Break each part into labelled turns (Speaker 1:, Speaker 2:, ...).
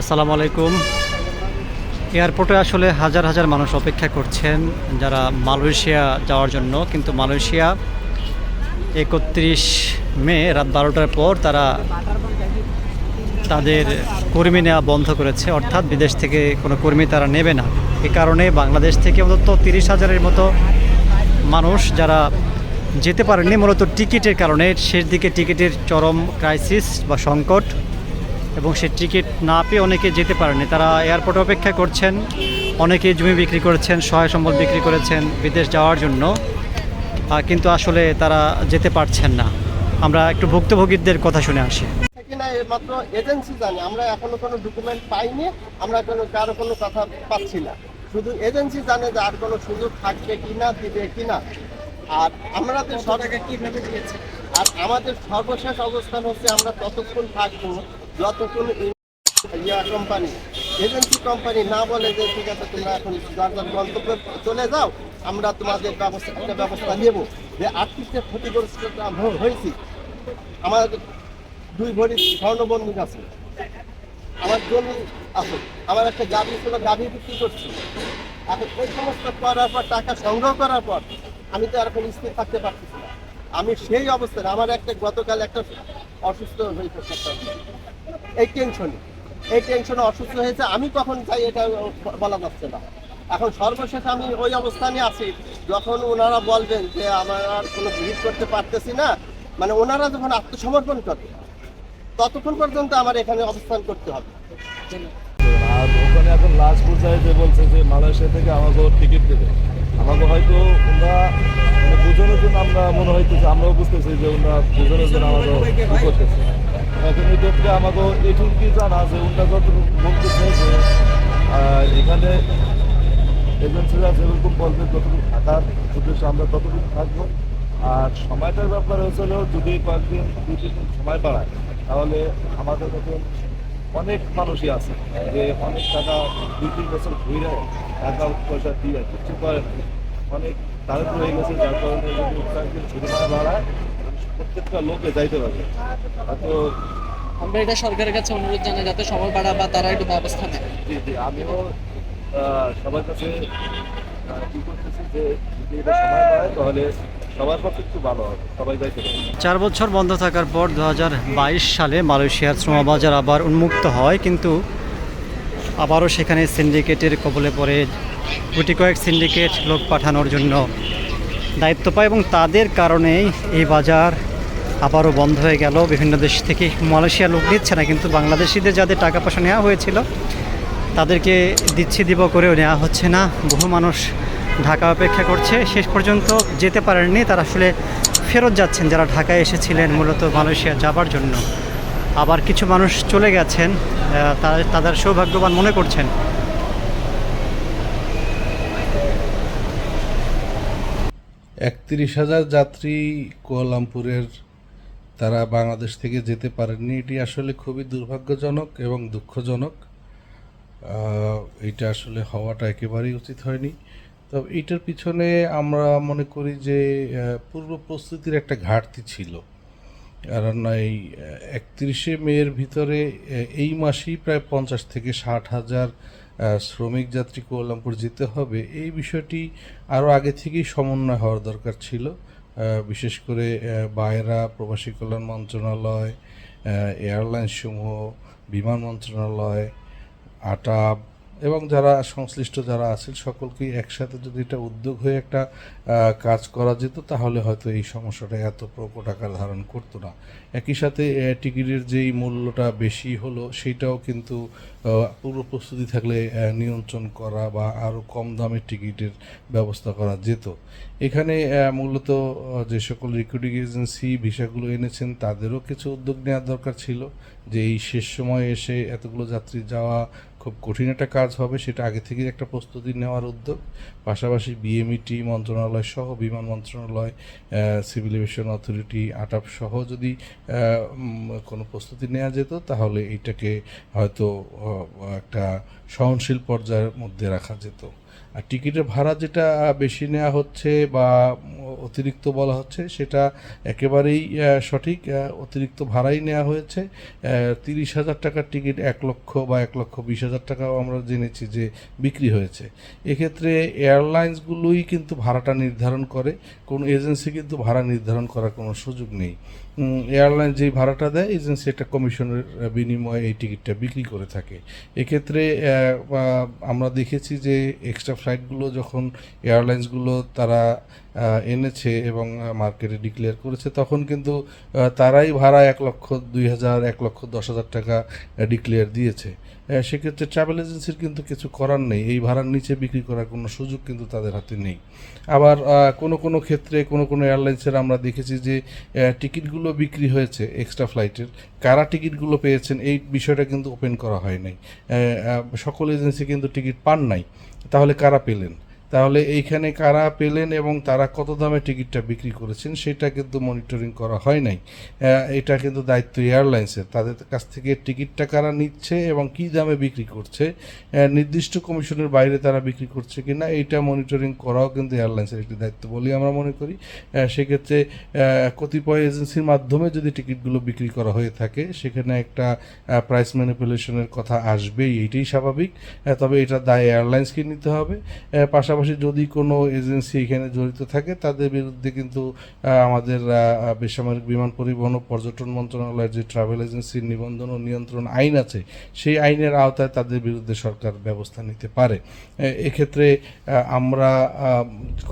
Speaker 1: আসসালামু আলাইকুম। এয়ারপোর্টে আসলে হাজার হাজার মানুষ অপেক্ষা করছেন যারা মালয়েশিয়া যাওয়ার জন্য, কিন্তু মালয়েশিয়া একত্রিশ মে রাত বারোটার পর তারা তাদের কর্মী নেওয়া বন্ধ করেছে, অর্থাৎ বিদেশ থেকে কোনো কর্মী তারা নেবে না। এ কারণে বাংলাদেশ থেকে অন্তত তিরিশ হাজারের মতো মানুষ যারা যেতে পারেননি, মূলত টিকিটের কারণে শেষ দিকে টিকিটের চরম ক্রাইসিস বা সংকট এবং সে টিকিট না পেয়ে অনেকে যেতে পারেনি। তারা এয়ারপোর্টে অপেক্ষা করছেন অনেকে জমি বিক্রি করেছেন সহায় সম্পদ বিক্রি করেছেন বিদেশ যাওয়ার জন্য। কিন্তু আসলে তারা যেতে পারছেন না। আমরা একটু ভুক্তভোগীদের কথা শুনে আসি।
Speaker 2: মাত্র এজেন্সি জানে আমরা এখনও কোনো ডকুমেন্ট পাইনি আমরা কোনো কারও কোনো কথা পাচ্ছি না। শুধু এজেন্সি জানে যে আর কোনো সুযোগ থাকবে কিনা দিবে কিনা। আর আমাদের সরকারকে কীভাবে দিয়েছে? আর আমাদের সর্বশেষ অবস্থান হচ্ছে আমরা ততক্ষণ থাকব। যতক্ষণ ইয়া কোম্পানি এজেন্সি কোম্পানি না বলে যে ঠিক আছে, তোমরা এখন যার যার গন্তব্যে চলে যাও, আমরা তোমাদের ব্যবস্থা একটা ব্যবস্থা নেব। যে আর্থিক ক্ষতিগ্রস্ত হয়েছি। আমার দুই ভরি স্বর্ণবন্দুক আছে। আমার জমি আছে। আমার একটা গাভি ছিল গাভি বিক্রি করছি। এখন এই সমস্ত করার পর, টাকা সংগ্রহ করার পর, আমি তো এখন স্থির থাকতে পারতেছি না। আমি সেই অবস্থায়, আমার একটা গতকাল একটা অসুস্থ হয়ে এই টেনশনে এই টেনশনে অসুস্থ হয়েছে, আমি কখন চাই এটা বলা যাচ্ছে না। এখন সর্বশেষ আমি ওই অবস্থানে আছি, যখন ওনারা বলবেন যে আমার আর কোনো ভিড় করতে পারতেছি না মানে ওনারা যখন আত্মসমর্পণ করবে, ততক্ষণ পর্যন্ত আমার এখানে অবস্থান করতে হবে।
Speaker 3: আর ওখানে এখন লাস্ট পর্যায়ে যে বলছে যে মালয়েশিয়া থেকে আমাকে টিকিট দেবে। আমাকে হয়তো ওরা মানে বোঝানোর জন্য আমরা, মনে হইতেছে, আমরাও বুঝতেছি যে ওরা বোঝানোর জন্য আমাকে ই করতেছে। এখন এই ক্ষেত্রে আমাকে এটুকু কি জানা যে ওরা যতটুকু বলতেছে যে এখানে এজেন্সিরা যেরকম বলবে যতটুকু থাকার উদ্দেশ্যে আমরা ততটুকু থাকব। আর সময়টার ব্যাপারে হচ্ছিল যদি কয়েকদিন, দুই তিন সময় বাড়ায়, তাহলে আমাদের মতন অনেক মানুষই আছে। যে অনেক টাকা দুই তিন বছর ঘুরে টাকা পয়সা দিয়ে কিছু করে। অনেক দারিদ্র হয়ে গেছে যার কারণে যদি ছুটি বাড়ায় প্রত্যেকটা লোকে যাইতে পারবে। তো
Speaker 4: আমরা এটা সরকারের কাছে অনুরোধ জানাই যাতে সময় বাড়া বা তারা একটু ব্যবস্থা নেয়।
Speaker 3: জি জি আমিও সবার কাছে কি করতেছি যে যদি এটা সময় বাড়ায় তাহলে একটু ভালো
Speaker 1: চার বছর বন্ধ থাকার পর দু হাজার বাইশ সালে মালয়েশিয়ার শ্রমবাজার আবার উন্মুক্ত হয়, কিন্তু আবারও সেখানে সিন্ডিকেটের কবলে পড়ে গুটি কয়েক সিন্ডিকেট লোক পাঠানোর জন্য দায়িত্ব পায় এবং তাদের কারণেই এই বাজার আবারও বন্ধ হয়ে গেল। বিভিন্ন দেশ থেকে মালয়েশিয়া লোক নিচ্ছে না, কিন্তু বাংলাদেশিদের যাদের টাকা পয়সা নেওয়া হয়েছিল, তাদেরকে দিচ্ছি দিব করেও নেওয়া হচ্ছে না। বহু মানুষ ঢাকা অপেক্ষা করছে। শেষ পর্যন্ত যেতে পারেননি। তারা আসলে ফেরত যাচ্ছেন যারা ঢাকায় এসেছিলেন মূলত মালয়েশিয়া যাবার জন্য। আবার কিছু মানুষ চলে গেছেন তারা তাদের সৌভাগ্যবান মনে করছেন।
Speaker 5: একত্রিশ হাজার যাত্রী কুয়ালামপুরের তারা বাংলাদেশ থেকে যেতে পারেননি। এটি আসলে খুবই দুর্ভাগ্যজনক এবং দুঃখজনক। এটা আসলে হওয়াটা একেবারেই উচিত হয়নি। তবে এটার পিছনে আমরা মনে করি যে পূর্ব প্রস্তুতির একটা ঘাটতি ছিল। কারণ এই একত্রিশে মেয়ের ভিতরে এই মাসেই প্রায় পঞ্চাশ থেকে ষাট হাজার শ্রমিক যাত্রী কুয়ালামপুর যেতে হবে। এই বিষয়টি আরও আগে থেকেই সমন্বয় হওয়ার দরকার ছিল। বিশেষ করে বায়রা প্রবাসী কল্যাণ মন্ত্রণালয় এয়ারলাইন্স সমূহ বিমান মন্ত্রণালয়, আটাব এবং যারা সংশ্লিষ্ট যারা আছেন সকলকেই একসাথে যদি এটা উদ্যোগ হয়ে একটা কাজ করা যেত, তাহলে হয়তো এই সমস্যাটা এত প্রকট আকার ধারণ করতো না। একই সাথে টিকিটের যেই মূল্যটা বেশি হলো, সেটাও কিন্তু পূর্ব প্রস্তুতি থাকলে নিয়ন্ত্রণ করা বা আরও কম দামের টিকিটের ব্যবস্থা করা যেত। এখানে মূলত যে সকল রিক্রুটিং এজেন্সি ভিসাগুলো এনেছেন, তাদেরও কিছু উদ্যোগ নেওয়ার দরকার ছিল। যে এই শেষ সময়ে এসে এতগুলো যাত্রী যাওয়া খুব কঠিন একটা কাজ হবে, সেটা আগে থেকেই একটা প্রস্তুতি নেওয়ার উদ্যোগ। পাশাপাশি বিএমইটি মন্ত্রণালয় সহ, বিমান মন্ত্রণালয় সিভিল এভিয়েশন অথরিটি আটাপ সহ যদি কোনো প্রস্তুতি নেওয়া যেত, তাহলে এইটাকে হয়তো একটা সহনশীল পর্যায়ের মধ্যে রাখা যেত। আর টিকিটের ভাড়া যেটা বেশি নেওয়া হচ্ছে বা অতিরিক্ত বলা হচ্ছে, সেটা একেবারেই সঠিক অতিরিক্ত ভাড়াই নেওয়া হয়েছে। তিরিশ হাজার টাকার টিকিট এক লক্ষ বা এক লক্ষ বিশ হাজার টাকাও আমরা জেনেছি যে বিক্রি হয়েছে। এক্ষেত্রে এয়ারলাইন্সগুলোই কিন্তু ভাড়াটা নির্ধারণ করে, কোনো এজেন্সি কিন্তু ভাড়া নির্ধারণ করার কোনো সুযোগ নেই। এয়ারলাইন যেই ভাড়াটা দেয় এজেন্সি একটা কমিশনের বিনিময়ে এই টিকিটটা বিক্রি করে থাকে। এক্ষেত্রে আমরা দেখেছি যে এক্সট্রা ফ্লাইটগুলো যখন এয়ারলাইন্সগুলো তারা এনেছে এবং মার্কেটে ডিক্লেয়ার করেছে, তখন কিন্তু তারাই ভাড়া এক লক্ষ, দুই হাজার, এক লক্ষ, দশ হাজার টাকা ডিক্লেয়ার দিয়েছে। সেক্ষেত্রে ট্রাভেল এজেন্সির কিন্তু কিছু করার নেই। এই ভাড়ার নিচে বিক্রি করার কোনো সুযোগ কিন্তু তাদের হাতে নেই। আবার কোনো কোনো ক্ষেত্রে কোনো কোনো এয়ারলাইন্সের আমরা দেখেছি যে টিকিটগুলো বিক্রি হয়েছে এক্সট্রা ফ্লাইটের কারা টিকিটগুলো পেয়েছেন এই বিষয়টা কিন্তু ওপেন করা হয় নাই। সকল এজেন্সি কিন্তু টিকিট পান নাই। তাহলে কারা পেলেন? তাহলে এইখানে কারা পেলেন এবং তারা কত দামে টিকিটটা বিক্রি করেছেন সেটা কিন্তু মনিটরিং করা হয় নাই। এটা কিন্তু দায়িত্ব এয়ারলাইন্সের তাদের কাছ থেকে টিকিটটা কারা নিচ্ছে এবং কী দামে বিক্রি করছে নির্দিষ্ট কমিশনের বাইরে তারা বিক্রি করছে কি না এইটা মনিটরিং করাও কিন্তু এয়ারলাইন্সের একটি দায়িত্ব বলেই আমরা মনে করি। সেক্ষেত্রে কতিপয় এজেন্সির মাধ্যমে যদি টিকিটগুলো বিক্রি করা হয়ে থাকে সেখানে একটা প্রাইস ম্যানিপুলেশনের কথা আসবেই এইটাই স্বাভাবিক। তবে এটা দায় এয়ারলাইন্সকে নিতে হবে। আহ, পাশাপাশি যদি কোনো এজেন্সি এখানে জড়িত থাকে, তাদের বিরুদ্ধে কিন্তু আমাদের বেসামরিক বিমান পরিবহন ও পর্যটন মন্ত্রণালয়ের যে ট্রাভেল এজেন্সির নিবন্ধন ও নিয়ন্ত্রণ আইন আছে, সেই আইনের আওতায় তাদের বিরুদ্ধে সরকার ব্যবস্থা নিতে পারে। এক্ষেত্রে আমরা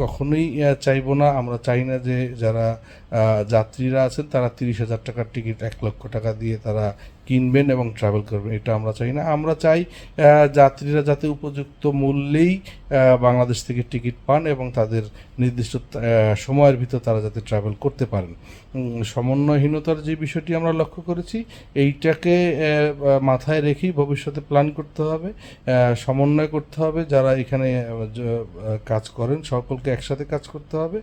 Speaker 5: কখনোই চাইব না, আমরা চাই না যে যারা যাত্রীরা আছেন, তারা তিরিশ হাজার টাকার টিকিট এক লক্ষ টাকা দিয়ে তারা কিনবেন এবং ট্রাভেল করবেন, এটা আমরা চাই না। আমরা চাই যাত্রীরা যাতে উপযুক্ত মূল্যেই বাংলাদেশ থেকে টিকিট পান এবং তাদের নির্দিষ্ট সময়ের ভিতর তারা যাতে ট্রাভেল করতে পারেন। সমন্বয়হীনতার যে বিষয়টি আমরা লক্ষ্য করেছি, এইটাকে মাথায় রেখেই ভবিষ্যতে প্ল্যান করতে হবে সমন্বয় করতে হবে, যারা এখানে কাজ করেন, সকলকে একসাথে কাজ করতে হবে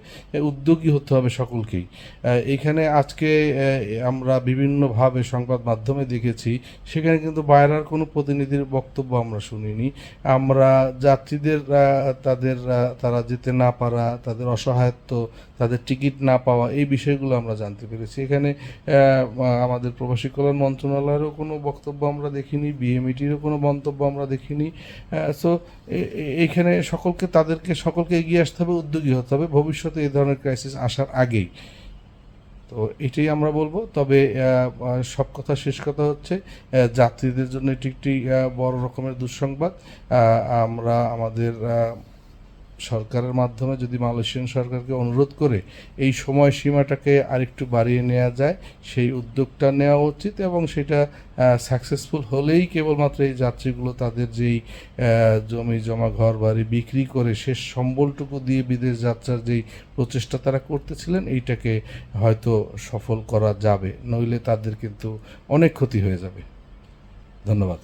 Speaker 5: উদ্যোগী হতে হবে সকলকেই। এখানে আজকে আমরা বিভিন্নভাবে সংবাদ মাধ্যমে দেখেছি, সেখানে কিন্তু বাইরের কোনো প্রতিনিধির বক্তব্য আমরা শুনিনি। আমরা যাত্রীদের তাদের তারা যেতে না পারা, তাদের অসহায়ত্ব, তাদের টিকিট না পাওয়া, এই বিষয়গুলো আমরা জানতে পেরেছি। এখানে আমাদের প্রবাসী কল্যাণ মন্ত্রণালয়েরও কোনো বক্তব্য আমরা দেখিনি, বিএমইটিরও কোনো মন্তব্য আমরা দেখিনি। সো এইখানে সকলকে, তাদেরকে সকলকে এগিয়ে আসতে হবে, উদ্যোগী হতে হবে। ভবিষ্যতে এই ধরনের ক্রাইসিস আসার আগেই। তো এটাই আমরা বলব। তবে সব কথা শেষ কথা হচ্ছে যাত্রীদের জন্য এটি একটি বড় রকমের দুঃসংবাদ। আমরা আমাদের সরকারের মাধ্যমে যদি মালয়েশিয়ান সরকারকে অনুরোধ করে এই সময় সময়সীমাটাকে আরেকটু বাড়িয়ে নেওয়া যায়, সেই উদ্যোগটা নেওয়া উচিত এবং সেটা সাকসেসফুল হলেই কেবলমাত্র এই যাত্রীগুলো তাদের যেই জমি, জমা ঘর, বাড়ি বিক্রি করে শেষ সম্বলটুকু দিয়ে বিদেশ যাত্রার যেই প্রচেষ্টা তারা করতেছিলেন, এইটাকে হয়তো সফল করা যাবে, নইলে তাদের কিন্তু অনেক ক্ষতি হয়ে যাবে। ধন্যবাদ।